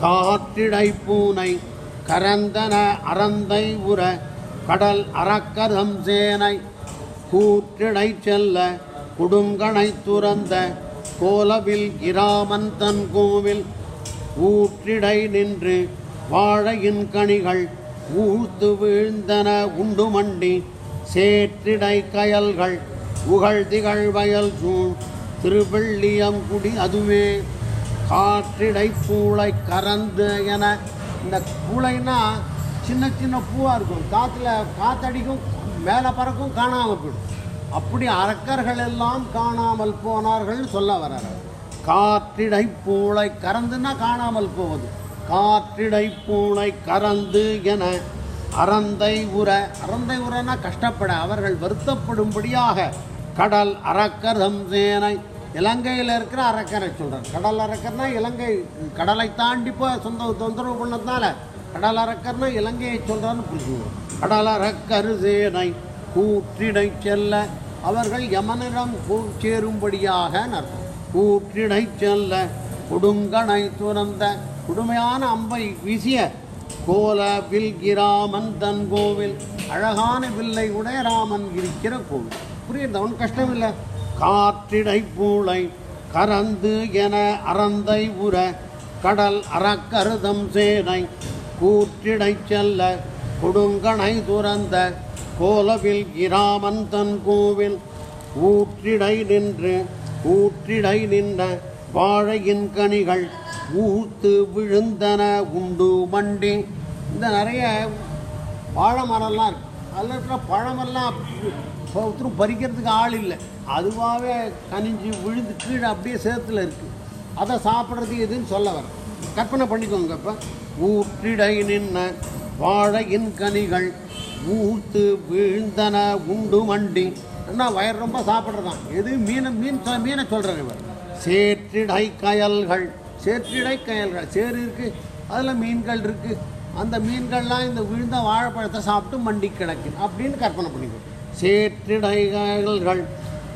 காற்றிடை பூனை கரந்தன அறந்தை உற கடல் அறக்கதம் சேனை கூற்றிடை செல்ல குடுங்கனை துறந்த கோலவில் இராமன் தன் கோவில் ஊற்றிடை நின்று வாழையின் கனிகள் ஊழ்த்து வீழ்ந்தன உண்டு மண்டி சேற்றிடை கயல்கள் உகழ் திகழ் வயல் சூழ் திருவள்ளியங்குடி அதுவே. காற்றிடை பூளை கறந்து என. இந்த பூளைன்னா சின்ன சின்ன பூவாக இருக்கும். காற்றுல காத்தடிக்கும் மேலே பறக்கும் காணாமல் போயிடும். அப்படி அரக்கர்கள் எல்லாம் காணாமல் போனார்கள் சொல்ல வர்றார். காற்றிடை பூளை கறந்துன்னா காணாமல் போவது. காற்றிடை பூளை கறந்து என அறந்தை உர அறந்தை உரனா கஷ்டப்பட. அவர்கள் வருத்தப்படும்படியாக கடல் அறக்கதம் சேனை இலங்கையில் இருக்கிற அரக்கரை சொல்கிறார் கடல் அரக்கர்னா இலங்கை கடலை தாண்டி போய் சொந்த தொந்தரவு பண்ணதுனால கடல் அரக்கர்னா இலங்கையை சொல்கிறான்னு புரிஞ்சுக்கணும் கடல் அரக்கரு சேனை செல்ல அவர்கள் யமனிடம் கூ- சேரும்படியாக அர்த்தம். கூற்றினை செல்ல கொடுங்கனை துறந்த கொடுமையான அம்பை வீசிய கோல வில்கிராமன் தன் கோவில் அழகான வில்லை உடைய ராமன் இருக்கிற கோவில். புரியுது? அவன் கஷ்டம் இல்லை காற்றிடை பூளை கறந்து என அறந்தை உற கடல் அறக்கருதம் சேனை கூற்றிடை செல்ல கொடுங்கனை துறந்த கோலவில் இராமன் தன் கோவில். ஊற்றிடை நின்று ஊற்றிடை நின்ற வாழையின் கனிகள் ஊத்து விழுந்தன உண்டு மண்டி. இந்த நிறைய வாழை மரம்லாம் இருக்கு. அதில் இருக்கிற பழமெல்லாம் ஒருத்தரும் பறிக்கிறதுக்கு ஆள் இல்லை. அதுவாகவே கனிஞ்சு விழுந்து கீழே அப்படியே சேத்துல இருக்குது அதை சாப்பிட்றது எதுன்னு சொல்ல வர. கற்பனை பண்ணிக்கோங்க இப்போ ஊற்றிடை நின்ன வாழையின் கனிகள் ஊத்து விழுந்தன உண்டு மண்டி. என்ன வயிறு ரொம்ப சாப்பிட்றதான். எது? மீனை மீன் மீனை சொல்கிறார் இவர். சேற்றிடை கயல்கள். சேற்றிடை கயல்கள். சேறு இருக்குது அதில் மீன்கள் இருக்குது அந்த மீன்கள்லாம் இந்த விழுந்த வாழைப்பழத்தை சாப்பிட்டு மண்டி கிடக்கு. அப்படின்னு கற்பனை பண்ணிக்கோ சேற்றிடை கயல்கள்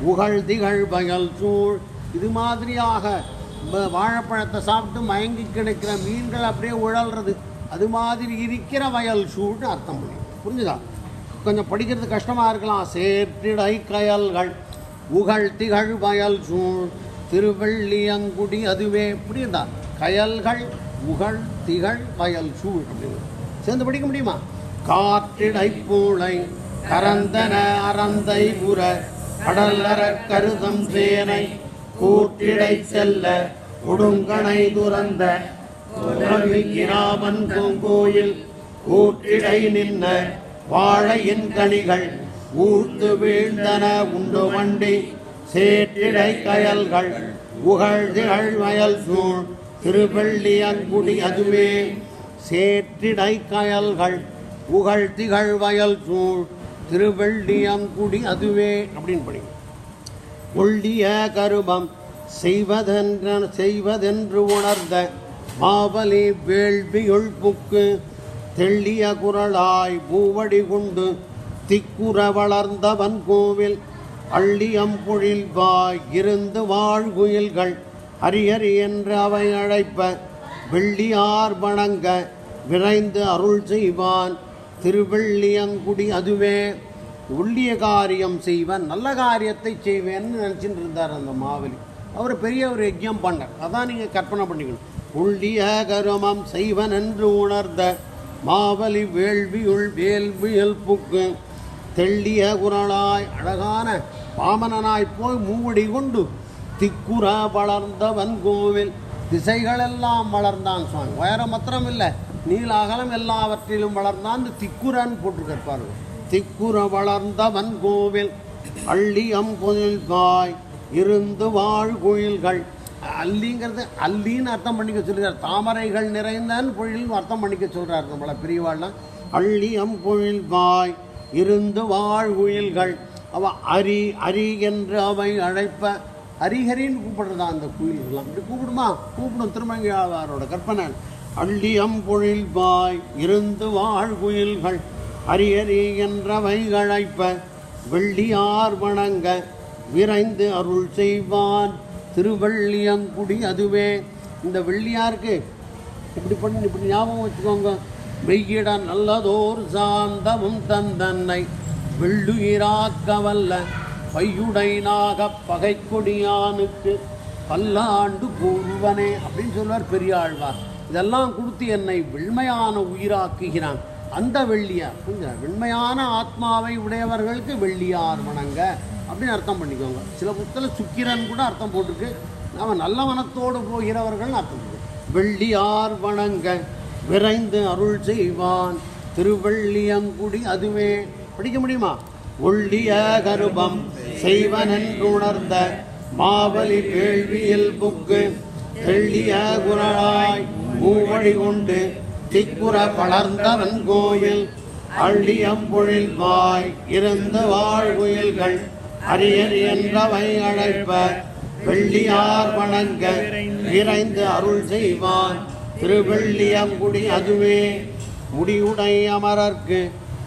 உகழ் திகழ் வயல் சூழ். இது மாதிரியாக வாழைப்பழத்தை சாப்பிட்டு மயங்கி கிடைக்கிற மீன்கள் அப்படியே உழல்றது. அது மாதிரி இருக்கிற வயல் சூழ்னு அர்த்தம் பண்ணி. புரிஞ்சுதா? கொஞ்சம் படிக்கிறது கஷ்டமாக இருக்கலாம். சேற்றிடை கயல்கள் உகழ் திகழ் வயல் சூழ். திருவள்ளியங்குடி அதுவே. புரியுதா? கயல்கள் உகழ் திகழ் வயல் சூழ் அப்படின்னு. சேர்ந்து படிக்க முடியுமா? காற்றிடை பூளை கரந்தன அறந்தை உற கடல்லற கருதம் சேனை கூட்டிடை செல்ல கொடுங்கனை துறந்த கிராமன் பூங்கோயில் கூட்டிடை நின்ன வாழையின் கனிகள் ஊர்த்து வீழ்ந்தன உண்டு வண்டி சேற்றிடை கயல்கள் உகழ்திகழ் வயல் சூழ் திருவள்ளி அங்குடி அதுவே சேற்றிடை கயல்கள் உகழ் வயல் சூழ் திருவள்ளியங்குடி அதுவே. அப்படின்னு படிங்க ஒள்ளிய கருமம் செய்வதென்ற செய்வதென்று உணர்ந்த மாவலி வேள்வியுள் புக்கு தெள்ளிய குரலாய் பூவடி கொண்டு திக்குற வளர்ந்தவன் கோவில் அள்ளியம் பொழில் வாய் இருந்து வாழ்குயில்கள் ஹரியரி என்று அவை அழைப்ப வெள்ளியார் வணங்க விரைந்து அருள் செய்வான் திருவள்ளியங்குடி அதுவே உள்ளிய காரியம் செய்வன் நல்ல காரியத்தை செய்வேன்னு நினச்சிட்டு இருந்தார் அந்த மாவலி. அவர் பெரிய ஒரு யஜ்யம் பண்ணார். அதான் நீங்கள் கற்பனை பண்ணிக்கணும். உள்ளிய கருமம் செய்வன் என்று உணர்ந்த மாவலி வேள்வியுள் வேள்வியல் புக்கு தெள்ளிய குரலாய் அழகான பாமனனாய் போய் மூவடி கொண்டு திக்குற வளர்ந்தவன் கோவில். திசைகளெல்லாம் வளர்ந்தான் சுவாமி. உயரம் மாத்திரம் இல்லை நீல அகலம் எல்லாவற்றிலும் வளர்ந்தான் இந்த திக்குரன் போட்டிருக்கார் பாருங்க. திக்குற வளர்ந்தவன் கோவில் அள்ளியம் அம்பொழில் பாய் இருந்து வாழ் குயில்கள். அல்லிங்கிறது அல்லின்னு அர்த்தம் பண்ணிக்க சொல்கிறார் தாமரைகள் நிறைந்தன் பொழில்னு அர்த்தம் பண்ணிக்க சொல்கிறார் நம்மள பெரியவாள்லாம் அள்ளியம் அம்பொழில் பாய் இருந்து வாழ் குயில்கள். அவ அரி அரி என்று அவை அழைப்ப ஹரிஹரின்னு கூப்பிடுறதா அந்த குயில்கள்லாம் இப்படி கூப்பிடுமா? கூப்பிடும் திருமங்கையாளரோட கற்பனை. அள்ளியம் பொழில் பாய் இருந்து வாழ் குயில்கள் ஹரிஹரி வெள்ளியார் வணங்க விரைந்து அருள் செய்வான் திருவள்ளியங்குடி அதுவே. இந்த வெள்ளியாருக்கு இப்படி பண்ணி இப்படி ஞாபகம் வச்சுக்கோங்க. வெய்யிட நல்லதோர் சாந்தமும் தந்தன்னை வெள்ளுயிராக்க வல்ல பையுடை பகை கொடியானுக்கு பல்லாண்டு கூறுவனே அப்படின்னு சொல்வார் பெரியாழ்வார். இதெல்லாம் கொடுத்து என்னை வெண்மையான உயிராக்குகிறான். அந்த வெள்ளியார் புரியுதா? வெண்மையான ஆத்மாவை உடையவர்களுக்கு வெள்ளியார் வணங்க. அப்படின்னு அர்த்தம் பண்ணிக்கோங்க. சில புத்தகத்தில் சுக்கிரன் கூட அர்த்தம் போட்டிருக்கு. நாம நல்ல மனத்தோடு போகிறவர்கள் அர்த்தம் வெள்ளியார் வணங்க விரைந்து அருள் செய்வான். திருவள்ளியங்குடி அதுவே. படிக்க முடியுமா? ஒள்ளிய கருபம் செய்வனென்றுணர்ந்த மாவலி கேள்வியில் புக்கு. தெள்ளிய குரலாய் மூவழி கொண்டு திக்குற பலர்ந்தவன் கோயில் அள்ளியம்பொழில் வாய் இருந்த வாழ்குயில்கள் அரியர் என்றவை அழைப்ப வெள்ளியார் வணங்க விரைந்து அருள் செய்வான். திருவெள்ளியங்குடி அதுவே முடியுடை அமரர்க்கு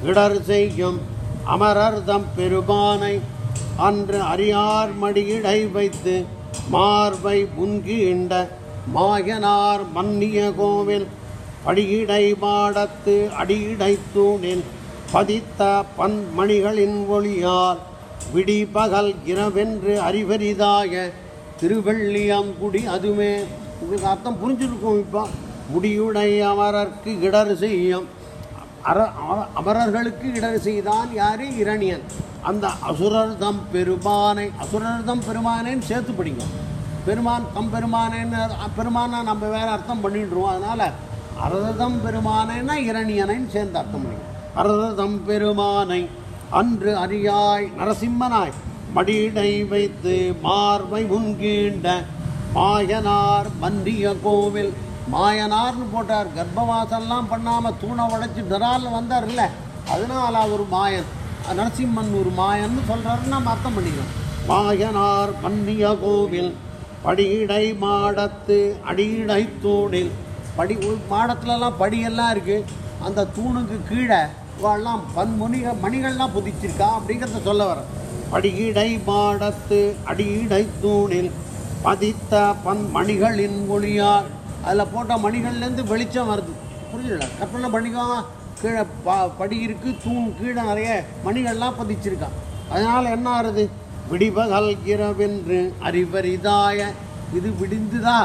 இடர் செய்யும் அமரர் தம் பெருமானை அன்று அரியார் மடியிடை வைத்து மார்பை புன்கிண்ட மாயனார் மன்னிய கோவில் படியிடை பாடத்து அடியிடை தூணில் பதித்த பன்மணிகளின் ஒளியால் விடிபகல் இரவென்று அறிவரிதாய திருவள்ளியங்குடி அதுமே. உங்களுக்கு அர்த்தம் புரிஞ்சிருக்கும் இப்போ. முடியுடை அமரர்க்கு இடர் செய்யும். அர அமரர்களுக்கு இடர் செய்தான் யாரு இரணியன். அந்த அசுரர்தம் பெருமானை அசுரர்தம் பெருமானைன்னு சேர்த்து பிடிக்கும் பெருமான் தம் பெருமானேன்னு பெருமானை நம்ம வேறு அர்த்தம் பண்ணிடுறோம் அதனால் அரதம் பெருமானேன்னா இரணியனைன்னு சேர்ந்து அர்த்தம் பண்ணி அரதம் பெருமானை அன்று அறியாய் நரசிம்மனாய் மடியிடை வைத்து மார்பை முன்கீண்ட மாயனார் மன்றிய கோவில். மாயனார்னு போட்டார். கர்ப்பவாசம்லாம் பண்ணாமல் தூணை உடைச்சி டரால் வந்தார் இல்லை அதனால் அவர் மாயன். நரசிம்மன் ஒரு மாயன்னு சொல்கிறாருன்னு நம்ம அர்த்தம் பண்ணிக்கலாம் மாயனார் மன்னிய கோவில். படியிடை மாடத்து அடியிடை தூணில். படி மாடத்துலலாம் படியெல்லாம் இருக்குது அந்த தூணுக்கு கீழே இவாள்லாம் பன்முனிக மணிகள்லாம் புதிச்சிருக்கா அப்படிங்கிறத சொல்ல வர படியிடை மாடத்து அடியிடை தூணில் பதித்த பன் மணிகளின் ஒளியார் அதில் போட்ட மணிகள்லேருந்து வெளிச்சம் வருது. புரிஞ்சுல கற்பனை பண்ணிக்கோங்க கீழே ப படி இருக்குது தூண் கீழே நிறைய மணிகள்லாம் பதிச்சிருக்கான் அதனால் என்ன ஆறுது? விடிபகல் இரவென்று அறிவரிதாய இது விடிந்துதா?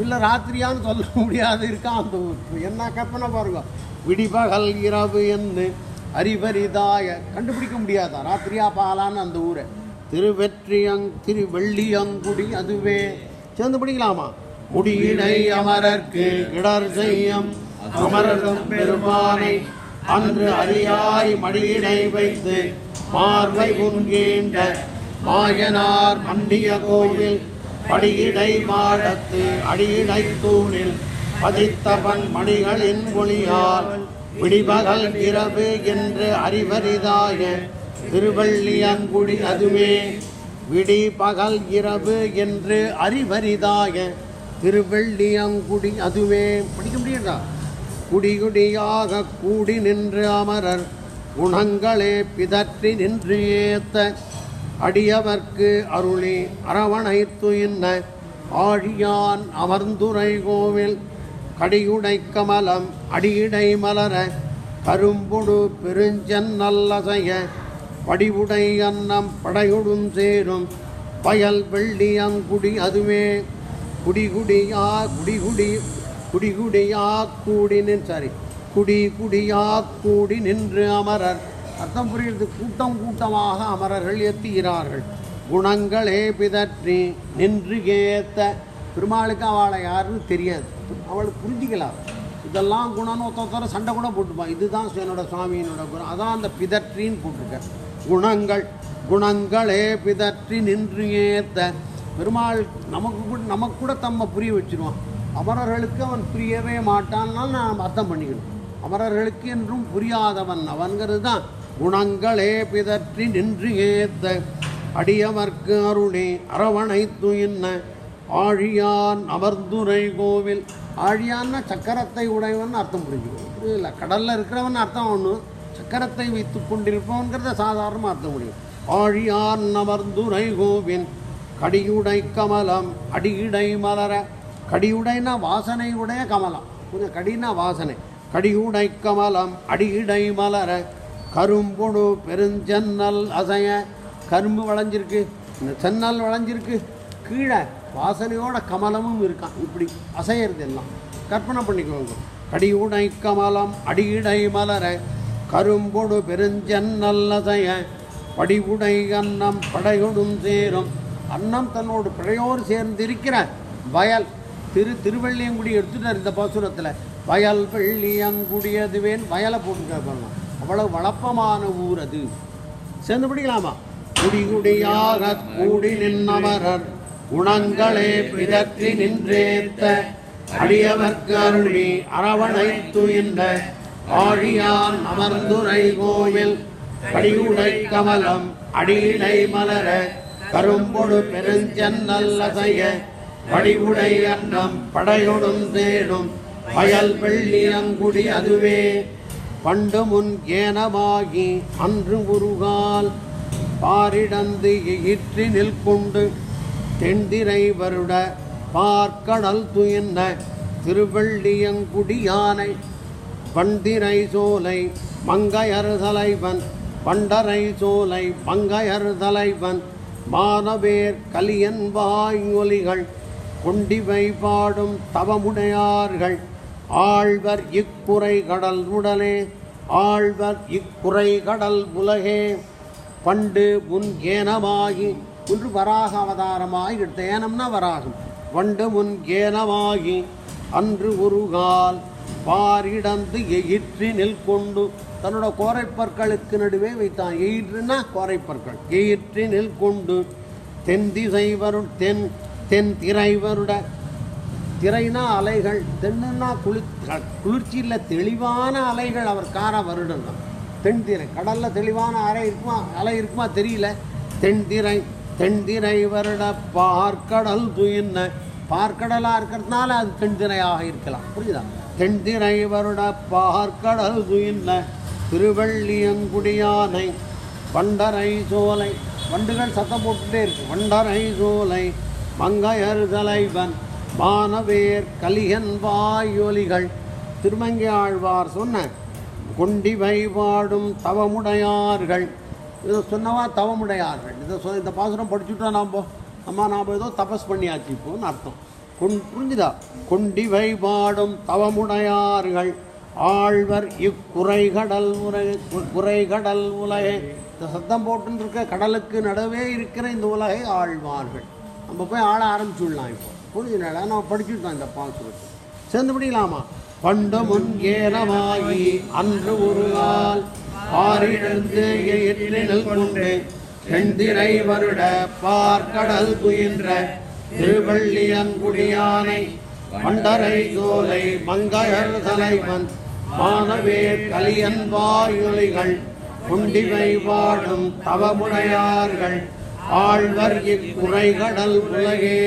இல்லை ராத்திரியான்னு சொல்ல முடியாது இருக்கான் அந்த என்ன கற்பனை பாருங்க. விடிபகல் இரவு என்று அறிவரிதாய கண்டுபிடிக்க முடியாதா? ராத்திரியா பாலான்னு அந்த ஊரை. திருவெற்றியங் திருவெள்ளியங்குடி அதுவே. சேர்ந்து படிக்கலாமா? முடியினை அமரர்க்கு இடர் செய்யும் அமரரும் பெருமானை அன்று அறியாய் மடியினை வைத்து பார்வை உண்கின்ற மாயனார் மண்டிய கோயில் படியிடை மாடத்து அடியிடை தூணில் பதித்தவன் மணிகளின் ஒளியால் விடிபகல் இரவு என்று அறிவரிதாய திருவள்ளியங்குடி அதுவே விடி பகல் இரவு என்று அறிவரிதாய திருவள்ளியங்குடி அதுவே படிக்க முடியுதா குடிகுடியாக கூடி நின்று அமரர் குணங்களே பிதற்றி நின்று ஏத்த அடியவர்க்கு அருளி அரவணைத்து இன்ன ஆழியான் அமர்ந்துரை கோவில் கடியுடை கமலம் அடியிடை மலர. கரும்புடு பெருஞ்சன் நல்லசைய படிவுடை அன்னம் படையுடும் சேரும். பயல் வெள்ளியங்குடி அதுவே. குடிகுடியா குடிகுடி குடிகுடியா கூடி நின் சாரி குடி குடியா கூடி நின்று அமரர். அர்த்தம் புரிகிறது. கூட்டம் கூட்டமாக அமரர்கள் எத்துகிறார்கள். குணங்களே பிதற்றி நின்று ஏத்த பெருமாளுக்கு அவளை யாருன்னு தெரியாது. அவளுக்கு புரிஞ்சிக்கலாம் இதெல்லாம் குணம்னு ஒருத்தர சண்டை கூட போட்டுப்பான். இதுதான் என்னோட சுவாமியினோட குணம். அதான் அந்த பிதற்றின்னு போட்டிருக்கேன் குணங்கள் குணங்களே பிதற்றி நின்று ஏத்த பெருமாள் நமக்கு கூட நமக்கு கூட தம்மை புரிய வச்சிருவான். அமரர்களுக்கு அவன் புரியவே மாட்டான்னாலும் நாம் அர்த்தம் பண்ணிக்கணும். அமரர்களுக்கு என்றும் புரியாதவன் அவன்கிறது தான். குணங்களே பிதற்றி நின்று ஏத்த அடியமர்க்கு அருணே அரவணைத்து என்ன ஆழியான் அமர்ந்துரை கோவில். ஆழியான்னா சக்கரத்தை உடையவன் அர்த்தம் புரிஞ்சுக்கணும் புரியல கடலில் இருக்கிறவன் அர்த்தம் ஒன்று சக்கரத்தை வைத்து கொண்டிருப்பவன்கிறத சாதாரணமாக அர்த்தம் முடியும் ஆழியான் அமர்ந்துரை கோவில் கடியுடை கமலம் அடியுடை மலர. கடியுடைனா வாசனை உடைய கமலம். கொஞ்சம் கடினா வாசனை. கடியுடை கமலம் அடியுடை மலர. கரும்புடு பெருஞ்சன்னல் அசைய கரும்பு வளைஞ்சிருக்கு. இந்த சென்னல் வளைஞ்சிருக்கு. கீழே வாசனையோட கமலமும் இருக்கான். இப்படி அசையிறது எல்லாம். கற்பனை பண்ணிக்கோங்க. கடியுடை கமலம் அடியுடை மலர கரும்பொடு பெருஞ்சன்னல் அசைய படிவுடை அன்னம் படையுடும் சேரும். அன்னம் தன்னோடு பிழையோடு சேர்ந்து இருக்கிற வயல். திரு திருவள்ளியங்குடி எடுத்துட்டார் இந்த பாசுரத்தில். வயல் வெள்ளியங்குடியதுவேன் வயலை போட்டுருக்காங்க அவ்வளவு வளப்பமான ஊர் அது. சேர்ந்து பிடிக்கலாமா? குடிகுடியாக கூடி நின்னமரர் குணங்களே பிதற்றி நின்றேத்த அடியவர்க்கு அருளி அரவணைத்து ஆழியான் அமர்ந்துரை கோவில் கடியுடை கமலம் அடியிலை மலர கரும்பொடு பெருஞ்சன்னல் அசைய வடிவுடை அன்னம் படையொடும் தேடும் வயல் வெள்ளி அங்குடி அதுவே. பண்டு முன் ஏனமாகி அன்று உருகால் பாரிடந்து இற்றி நிற்கொண்டு தென்திரை வருட பார்க்கடல் துயன்ன திருவள்ளியங்குடியானை பண்டிரை சோலை மங்கையர் தலைவன் பண்டரை சோலை மங்கையர் தலைவன் மானவேர் கலியன் வாயொலிகள் கொண்டிவை பாடும் தவமுடையார்கள் ஆழ்வர் இக்குறை கடல் உடலே ஆழ்வர் இக்குறை கடல் உலகே. பண்டு முன் ஏனமாகி ஒன்று வராக அவதாரமாகி எடுத்த ஏனம்னா வராகம். பண்டு முன் ஏனமாகி அன்று உருகால் பாரிடந்து எயிற்றி நெல் கொண்டு தன்னோட கோரைப்பற்களுக்கு நடுவே வைத்தான். எயிற்றுனா கோரைப்பற்கள். எயிற்றி நெல் கொண்டு தென் திசை தென் தென் திரை வருட திரைனா அலைகள் தென்னுன்னா குளிர் குளிர்ச்சியில் தெளிவான அலைகள் அவர் காரை வருடணும் தான் தென்திரை கடலில் தெளிவான அலை இருக்குமா அலை இருக்குமா தெரியல. தென்திரை தென்திரை வருட பார்க்கடல் துயின்ன. பார்க்கடலாக இருக்கிறதுனால அது தென்திரையாக இருக்கலாம். புரியுதா தென்திரை வருட பார்க்கடல் துயின்ன. திருவள்ளியங்குடியானை வண்டரை சோலை. வண்டுகள் சத்தம் போட்டுகிட்டே இருக்கு. வண்டரை சோலை மங்கையர் தலைவன். மானவேர் கலிகன் வாயொலிகள். திருமங்கி ஆழ்வார் சொன்ன கொண்டி பாடும் தவமுடையார்கள். இதை சொன்னவா? தவமுடையார்கள். இதை சொ இந்த பாசுரம் படிச்சுட்டா நாம் அம்மா நாம் ஏதோ தபஸ் பண்ணியாச்சு இப்போன்னு அர்த்தம். கொண் புரிஞ்சுதா? கொண்டி வைபாடும் தவமுடையார்கள். ஆழ்வர் இக்குறைகடல் உலகை குறைகடல் உலகை. இந்த சத்தம் போட்டுன்னு இருக்க கடலுக்கு நடுவே இருக்கிற இந்த உலகை ஆழ்வார்கள். நம்ம போய் ஆள ஆரம்பிச்சுடலாம் இப்போ. புரிஞ்சுனால நம்ம படிச்சுட்டோம் இந்த பாசுரத்தை சேர்ந்து படிக்கலாமா? பண்டு முன் ஏனமாகி அன்று ஒரு நாள் பாரிழந்து எற்றினல் கொண்டு. செந்திரை வருட பார்க்கடல் குயின்ற திருவள்ளியங்குடியானை பண்டரை சோலை மங்கையர் தலைவன் மாணவே கலியன் வாயுலிகள் குண்டிவை வாடும் தவமுடையார்கள் ஆழ்வர் இக்குறைகடல் உலகே.